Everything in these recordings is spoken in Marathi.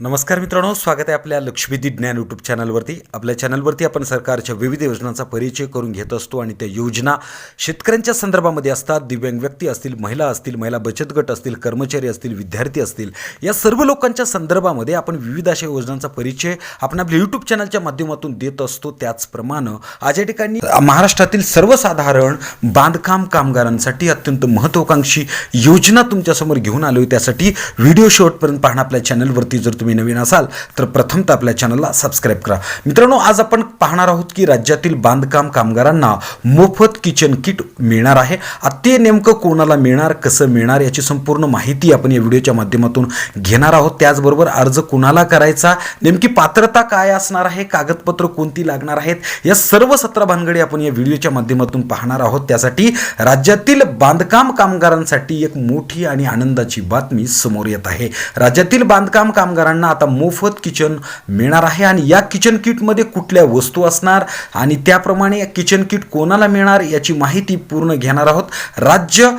नमस्कार मित्रांनो स्वागत आहे आपल्या लक्ष्मीदी ज्ञान यूट्यूब चॅनलवरती. आपल्या चॅनलवरती आपण सरकारच्या विविध योजनांचा परिचय करून घेत असतो आणि त्या योजना शेतकऱ्यांच्या संदर्भामध्ये असतात. दिव्यांग व्यक्ती असतील महिला असतील महिला बचत गट असतील कर्मचारी असतील विद्यार्थी असतील या सर्व लोकांच्या संदर्भामध्ये आपण विविध अशा योजनांचा परिचय आपण आपल्या यूट्यूब चॅनलच्या माध्यमातून देत असतो. त्याचप्रमाणे आज या ठिकाणी महाराष्ट्रातील सर्वसाधारण बांधकाम कामगारांसाठी अत्यंत महत्त्वाकांक्षी योजना तुमच्यासमोर घेऊन आलो त्यासाठी व्हिडिओ शेवटपर्यंत पाहणं आपल्या चॅनलवरती जर तुम्ही नवीन असाल तर प्रथमतः आपल्या चॅनलला सबस्क्राईब करा. मित्रांनो आज आपण पाहणार आहोत की राज्यातील बांधकाम कामगारांना मोफत किचन किट मिळणार आहे. ते नेमकं कोणाला मिळणार कसं मिळणार याची संपूर्ण माहिती आपण या व्हिडिओच्या माध्यमातून घेणार आहोत. त्याचबरोबर अर्ज कुणाला करायचा नेमकी पात्रता काय असणार आहे कागदपत्र कोणती लागणार आहेत या सर्व सतरा भानगडी आपण या व्हिडिओच्या माध्यमातून पाहणार आहोत. त्यासाठी राज्यातील बांधकाम कामगारांसाठी एक मोठी आणि आनंदाची बातमी समोर येत आहे. राज्यातील बांधकाम कामगारांना आता मोफत किचन मिळणार आहे आणि या किचन किटमध्ये कुठल्या वस्तू असणार आणि त्याप्रमाणे किचन किट कोणाला मिळणार याची माहिती पूर्ण घेणार आहोत. राज्य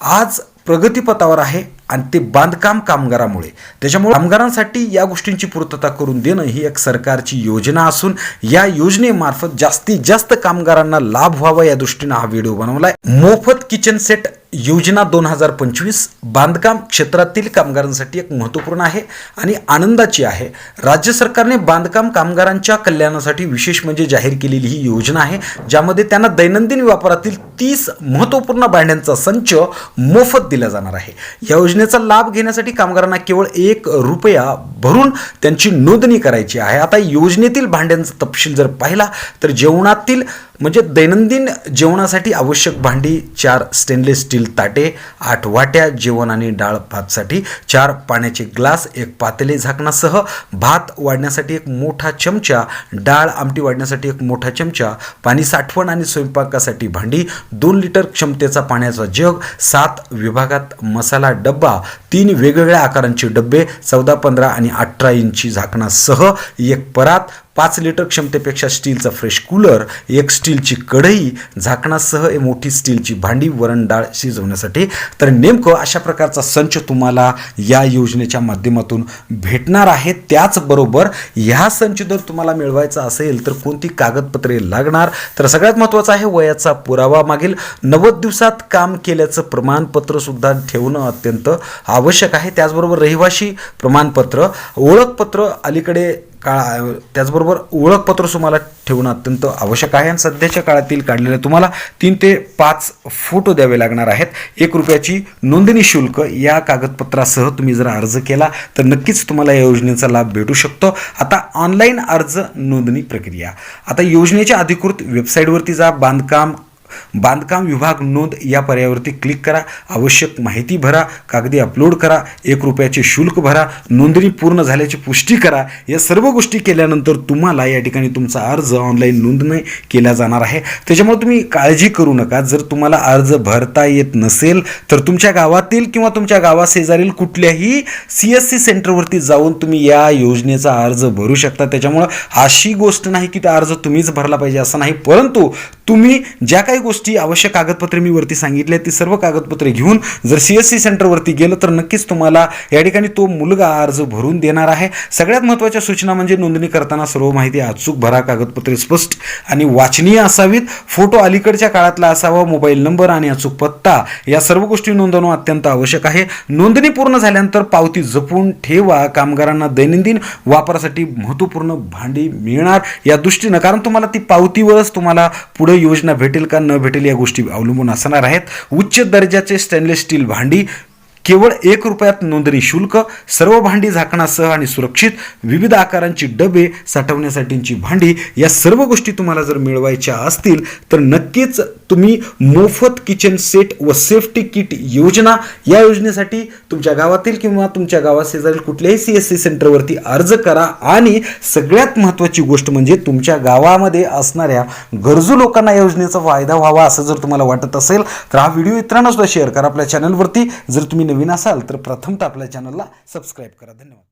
आज प्रगतीपथावर आहे आणि ते बांधकाम कामगारामुळे. त्याच्यामुळे कामगारांसाठी या गोष्टींची पूर्तता करून देणं ही एक सरकारची योजना असून या योजनेमार्फत जास्तीत जास्त कामगारांना लाभ व्हावा या दृष्टीनं हा व्हिडिओ बनवलाय. मोफत किचन सेट योजना दोन हजार पंचवीस बांधकाम क्षेत्रातील कामगारांसाठी एक महत्त्वपूर्ण आहे आणि आनंदाची आहे. राज्य सरकारने बांधकाम कामगारांच्या कल्याणासाठी विशेष म्हणजे जाहीर केलेली ही योजना आहे ज्यामध्ये त्यांना दैनंदिन व्यापारातील तीस महत्त्वपूर्ण भांड्यांचा संच मोफत दिला जाणार आहे. या योजनेचा लाभ घेण्यासाठी कामगारांना केवळ एक रुपया भरून त्यांची नोंदणी करायची आहे. आता योजनेतील भांड्यांचा तपशील जर पाहिला तर जेवणातील म्हणजे दैनंदिन जेवणासाठी आवश्यक भांडी चार स्टेनलेस स्टील ताटे आठ वाट्या जेवण आणि डाळ भातसाठी चार पाण्याचे ग्लास एक पातेले झाकणासह भात वाढण्यासाठी एक मोठा चमचा डाळ आमटी वाढण्यासाठी एक मोठा चमचा पाणी साठवण आणि स्वयंपाकासाठी भांडी दोन लिटर क्षमतेचा पाण्याचा जग सात विभागात मसाला डब्बा तीन वेगवेगळ्या आकारांचे डब्बे चौदा पंधरा आणि अठरा इंची झाकणासह एक परात पाच लिटर क्षमतेपेक्षा स्टीलचा फ्रेश कूलर एक स्टीलची कढई झाकणासह एक मोठी स्टीलची भांडी वरण डाळ शिजवण्यासाठी. तर नेमकं अशा प्रकारचा संच तुम्हाला या योजनेच्या माध्यमातून भेटणार आहे. त्याचबरोबर ह्या संच जर तुम्हाला मिळवायचा असेल तर कोणती कागदपत्रे लागणार? तर सगळ्यात महत्त्वाचं आहे वयाचा पुरावा मागील नव्वद दिवसात काम केल्याचं प्रमाणपत्रसुद्धा ठेवणं अत्यंत आवश्यक आहे. त्याचबरोबर रहिवाशी प्रमाणपत्र ओळखपत्र अलीकडे काळा त्याचबरोबर ओळखपत्र तुम्हाला ठेवणं अत्यंत आवश्यक आहे. आणि सध्याच्या काळातील काढलेले तुम्हाला तीन ते पाच फोटो द्यावे लागणार आहेत. एक रुपयाची नोंदणी शुल्क या कागदपत्रासह तुम्ही जर अर्ज केला तर नक्कीच तुम्हाला या योजनेचा लाभ भेटू शकतो. आता ऑनलाईन अर्ज नोंदणी प्रक्रिया. आता योजनेच्या अधिकृत वेबसाईटवरती जा बांधकाम बांधकाम विभाग नोंद या पर्यायावरती क्लिक करा. आवश्यक माहिती भरा. कागदी अपलोड करा. एक रुपयाचे शुल्क भरा. नोंदणी पूर्ण झाल्याची पुष्टी करा. या सर्व गोष्टी केल्यानंतर तुम्हाला या ठिकाणी तुमचा अर्ज ऑनलाईन नोंदणी केला जाणार आहे. त्याच्यामुळे तुम्ही काळजी करू नका. जर तुम्हाला अर्ज भरता येत नसेल तर तुमच्या गावातील किंवा तुमच्या गावाशेजारील कुठल्याही सी एस सी सेंटरवरती जाऊन तुम्ही या योजनेचा अर्ज भरू शकता. त्याच्यामुळं अशी गोष्ट नाही की त्या अर्ज तुम्हीच भरला पाहिजे असं नाही. परंतु तुम्ही ज्या काही गोष्टी आवश्यक कागदपत्रे मी वरती सांगितले ती सर्व कागदपत्रे घेऊन जर सी एस सी सेंटरवरती गेलं तर नक्कीच तुम्हाला या ठिकाणी तो मुलगा अर्ज भरून देणार आहे. सगळ्यात महत्त्वाच्या सूचना म्हणजे नोंदणी करताना सर्व माहिती अचूक भरा कागदपत्रे स्पष्ट आणि वाचनीय असावीत. फोटो अलीकडच्या काळातला असावा मोबाईल नंबर आणि अचूक पत्ता या सर्व गोष्टी नोंदवणं अत्यंत आवश्यक आहे. नोंदणी पूर्ण झाल्यानंतर पावती जपून ठेवा. कामगारांना दैनंदिन वापरासाठी महत्त्वपूर्ण भांडी मिळणार. या दृष्टीनं कारण तुम्हाला ती पावतीवरच तुम्हाला पुढे योजना भेटेल का न भेटेल या गोष्टी अवलंबून असणार आहेत. उच्च दर्जाचे स्टेनलेस स्टील भांडी केवळ एक रुपयात नोंदणी शुल्क सर्व भांडी झाकणासह आणि सुरक्षित विविध आकारांची डबे साठवण्यासाठीची भांडी या सर्व गोष्टी तुम्हाला जर मिळवायच्या असतील तर नक्कीच तुम्ही मोफत किचन सेट व सेफ्टी किट योजना या योजनेसाठी तुमच्या गावातील किंवा तुमच्या गावाशेजारील कुठल्याही सी एस सी सेंटरवरती अर्ज करा. आणि सगळ्यात महत्त्वाची गोष्ट म्हणजे तुमच्या गावामध्ये असणाऱ्या गरजू लोकांना या योजनेचा फायदा व्हावा असं जर तुम्हाला वाटत असेल तर हा व्हिडिओ इतरांना सुद्धा शेअर करा. आपल्या चॅनलवरती जर तुम्ही नवीन असाल तर प्रथमतः आपल्या चॅनलला सबस्क्राईब करा. धन्यवाद.